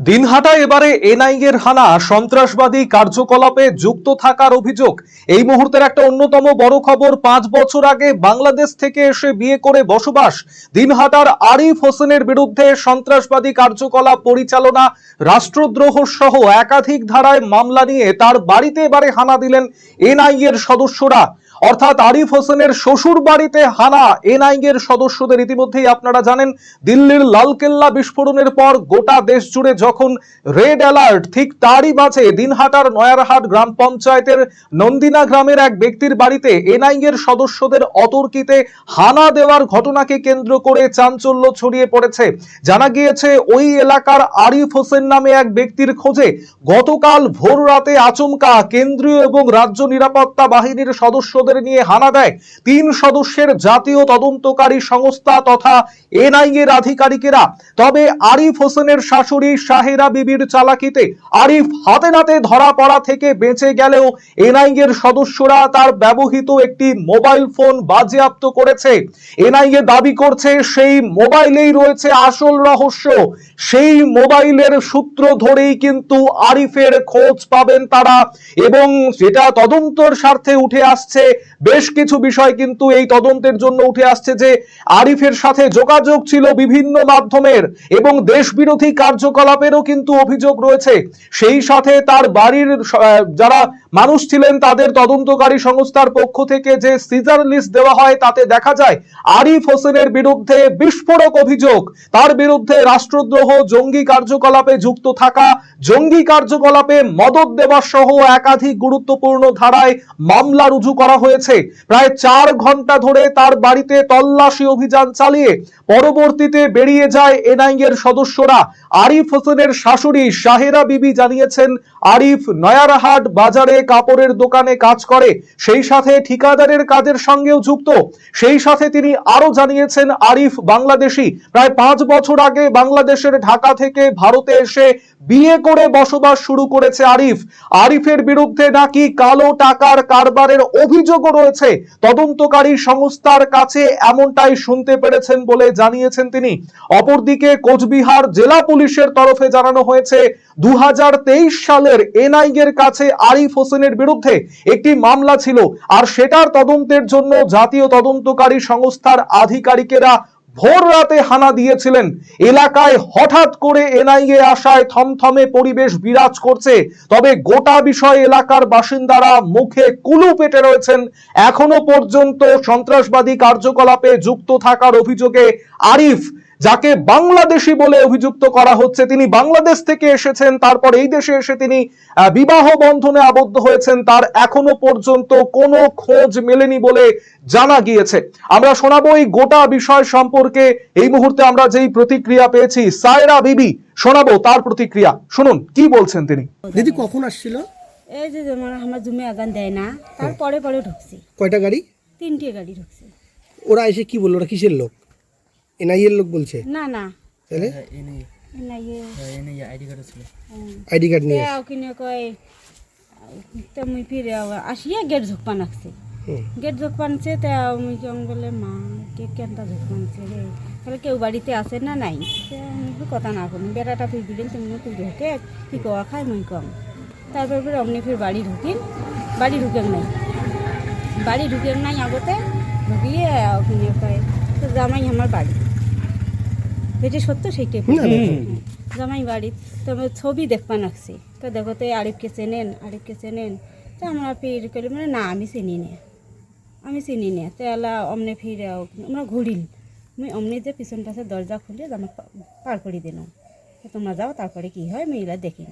দিনহাটায় এবারে এনআইএর হানা, সন্ত্রাসবাদী কার্যকলাপে যুক্ত থাকার অভিযোগ। এই মুহূর্তের একটা অন্যতম বড় খবর, পাঁচ বছর আগে বাংলাদেশ থেকে এসে বিয়ে করে বসবাস দিনহাটার আরিফ হোসেনের বিরুদ্ধে সন্ত্রাসবাদী কার্যকলাপ পরিচালনা, রাষ্ট্রদ্রোহ সহ একাধিক ধারায় মামলা নিয়ে তার বাড়িতে এবারে হানা দিলেন এনআইএর সদস্যরা। অর্থাৎ আরিফ হোসেনের শ্বশুর বাড়িতে হানা এনআইএর সদস্যদের ইতিমধ্যেই আপনারা জানেন, দিল্লির লালকেল্লা বিস্ফোরণের পর গোটা দেশ জুড়ে যখন রেড অ্যালার্ট, ঠিক তারই মাঝে দিনহাটার নয়ারহাট গ্রাম পঞ্চায়েতের নন্দিনা গ্রামের এক ব্যক্তির বাড়িতে এনআইএর সদস্যদের অতর্কিতে হানা দেওয়ার ঘটনাকে কেন্দ্র করে চাঞ্চল্য ছড়িয়ে পড়েছে। জানা গিয়েছে, ওই এলাকার আরিফ হোসেন নামে এক ব্যক্তির খোঁজে গতকাল ভোর রাতে আচমকা কেন্দ্রীয় এবং রাজ্য নিরাপত্তা বাহিনীর সদস্যদের নিয়ে হানা দেয়। তিন সদস্যের জাতীয় তদন্তকারী সংস্থা তথা এনআইএ এর আধিকারিকেরা। তবে আরিফ হোসেনের শাশুড়ি শাহেরা বিবির চালাকিতে আরিফ হাতে নাতে ধরা পড়া থেকে বেঁচে গেলেও এনআইএ এর সদস্যরা তার ব্যবহৃত একটি মোবাইল ফোন বাজেয়াপ্ত করেছে। এনআইএ দাবি করছে, সেই মোবাইলেই রয়েছে আসল রহস্য। সেই মোবাইলের সূত্র ধরেই কিন্তু আরিফের খোঁজ পাবেন তারা এবং যেটা তদন্তর স্বার্থে উঠে আসছে বেশ কিছু বিষয় কিন্তু এই তদন্তের জন্য উঠে আসছে যে আরিফের সাথে যোগাযোগ ছিল বিভিন্ন মাধ্যমের এবং দেশ বিরোধী কার্যকলাপেরও কিন্তু অভিযোগ রয়েছে। সেই সাথে তার বাড়ির যারা মানুষ ছিলেন তাদের তদন্তকারী সংস্থার পক্ষ থেকে যে সিজার লিস্ট দেওয়া হয় তাতে দেখা যায় আরিফ হোসেনের বিরুদ্ধে বিস্ফোরক অভিযোগ। তার বিরুদ্ধে রাষ্ট্রদ্রোহ, জঙ্গি কার্যকলাপে যুক্ত থাকা, জঙ্গি কার্যকলাপে মদত দেওয়া সহ একাধিক গুরুত্বপূর্ণ ধারায় মামলা রুজু করা হয়েছে। প্রায় চার ঘণ্টা ধরে তার বাড়িতে তল্লাশি অভিযান চালিয়ে পরবর্তীতে বেরিয়ে যায় এনআইএ এর সদস্যরা। আরিফ হোসেনের শাশুড়ি শাহেরা বিবি জানিয়েছেন, আরিফ নয়ারহাট বাজারে কাপড়ের দোকানে কাজ করে, সেই সাথে ঠিকাদারের কাজের সঙ্গেও যুক্ত। সেই সাথে তিনি আরও জানিয়েছেন, আরিফ বাংলাদেশি। প্রায় পাঁচ বছর আগে বাংলাদেশের ঢাকা থেকে ভারতে এসে বিয়ে করে বসবাস শুরু করেছে আরিফ। আরিফের বিরুদ্ধে নাকি কালো টাকার কারবারের অভিযোগও রয়েছে। তদন্তকারী সংস্থার কাছে এমনটাই শুনতে পেরেছেন বলে জানিয়েছেন তিনি। অপরদিকে কোচবিহার জেলা পুলিশের তরফে জানানো হয়েছে দু হাজার তেইশ সালের এনআই এর কাছে আরিফ হোসেনের বিরুদ্ধে একটি মামলা ছিল। আর সেটার তদন্তের জন্য জাতীয় তদন্তকারী সংস্থার আধিকারিকেরা ভোর রাতে হানা দিয়েছিলেন। এলাকায় হঠাৎ করে এনআইএ আসায় থমথমে পরিবেশ বিরাজ করছে। তবে গোটা বিষয় এলাকার বাসিন্দারা মুখে কুলু পেটে রয়েছেন। এখনও পর্যন্ত সন্ত্রাসবাদী কার্যকলাপে যুক্ত থাকার অভিযোগে আরিফ যাকে বাংলাদেশি বলে অভিযুক্ত করা হচ্ছে। তিনি বাংলাদেশ থেকে এসেছেন তারপর এই দেশে এসে তিনি বিবাহ বন্ধনে আবদ্ধ হয়েছেন। তার এখনও পর্যন্ত কোনো খোঁজ মেলেনি বলে জানা গিয়েছে। আমরা শোনাবো এই গোটা বিষয় সম্পর্কে। এই মুহূর্তে আমরা যেই প্রতিক্রিয়া পেয়েছি সায়রা বিবি শোনাবো তার প্রতিক্রিয়া। শুনুন কি বলছেন তিনি? দিদি কখন আসছিল? এই যে আমার জমি আগান দেয় না তারপরে পরে ঢুকছি। কয়টা গাড়ি? তিনটে গাড়ি ঢুকছে। ওরা এসে কি বলল? ওরা কিসের লোক? এনআইএর লোক বলছে? না না। তাহলে? না ইয়ে আইডি কার্ড নিয়ে তেও কিনে কয় তে মুই ফিরে আসিয়া গেট ঝুঁকপা নাকছে গেট ঝুঁকপা নাকছে তে মুই কেমন বলে মা কে কেনটা ঝুঁকপা নাকছে রে? তাহলে কেউ বাড়িতে আছে না নাই? তে কথা না করুন বেড়াটা ফির দিলেন তুমি তুই ঢুকে কি কোয়া খাই মুই কম। তারপর ফির অমনি ফির বাড়ি ঢুকিন বাড়ি ঢুকেন নাই। বাড়ি ঢুকেন নাই আগতে ঢুকিয়ে ওখানে কয় তো জামাই আমার বাড়ি। যেটি সত্য সেইটাই। জামাই বাড়ি তো আমি ছবি দেখবা নাকছি তো দেখো তো আরিফকে চেনেন আরিফকে চেনেন। তো আমরা ফির করি মানে না আমি চিনি নে। আমি চিনি নে। তো এলা অমনে ফির আমরা ঘুরিল। আমি অমনি যে পিছন পাশে দরজা খুলে জামা পার করে দিলাম। তো তোমরা যাও তারপরে কি হয় আমি মেয়েরা দেখিন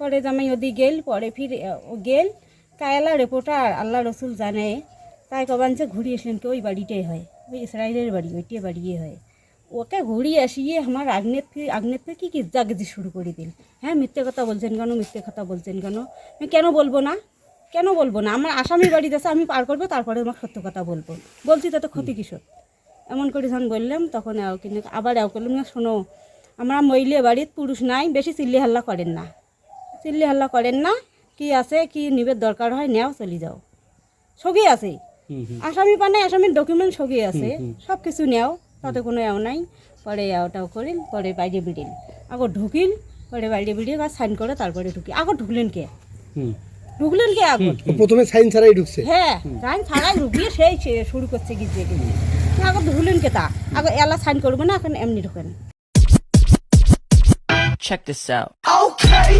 পরে জামাই ওদি গেল পরে ফির ও গেল। কায়লা রিপোর্টার আল্লাহ রসুল জানে। তাই কবান যে ঘুরিয়ে আসলেন কি ওই বাড়িটাই হয়। ওই ইসরায়েলের বাড়ি ওইটাই বাড়িয়ে হয়। ওকে ঘুরিয়ে আসিয়ে আমার আগ্নেত আগ্নেত কী কী জাগেজি শুরু করে দিল? হ্যাঁ মিথ্যে কথা বলছেন কেন মিথ্যে কথা বলছেন কেন? আমি কেন বলব না? কেন বলব না? আমার আসামি বাড়িতে আছে আমি পার করব তারপরে আমার সত্য কথা বলব। বলছি তাতে ক্ষতি কিশোর এমন করে যখন বললাম তখন এও কিন্তু আবার এও করলাম না শোনো আমরা মহিলা বাড়ির পুরুষ নাই বেশি চিল্লি হাল্লা করেন না। চিল্লি হাল্লা করেন না কি আছে কি নিবের দরকার হয় নেও চলে যাও। সগি আছে। আসামি পানে আসামির ডকুমেন্ট সগি আছে সব কিছু নেও। তাতে কোনো এও নাই। পরে এওটাও করিল পরে বাইরে বিড়িল আগো ঢুকিল পরে বাইরে বেরিয়ে বা সাইন করে তারপরে ঢুকি। আগে ঢুকলেন কে? ঢুকলেন কে আগে? প্রথমে সাইন ছাড়াই ঢুকছে। হ্যাঁ সাইন ছাড়াই ঢুকিয়ে সেই সে- শুরু করছে গিয়ে গিয়ে আগে ঢুকলেন কে তা? আগে এলা সাইন করব না এখন এমনি ঢুকেন। Check this out. Okay,